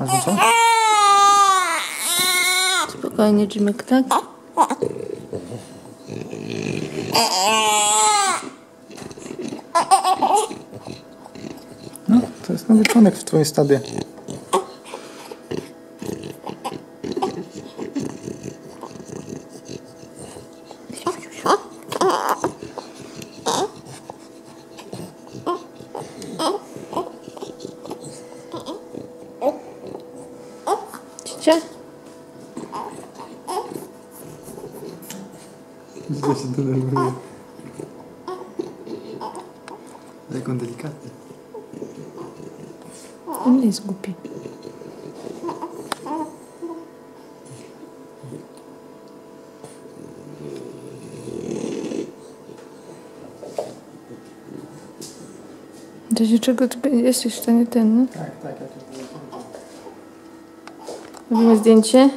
Masz co? Spokojnie, Jimek, tak? No, to jest nowy członek w twoim stadzie. Cicia? Widzę się denerwuje. Jak on delikatny. On nie jest głupi. Do czego ty jesteś w stanie ten, no? Tak, tak, ja to Robimy zdjęcie.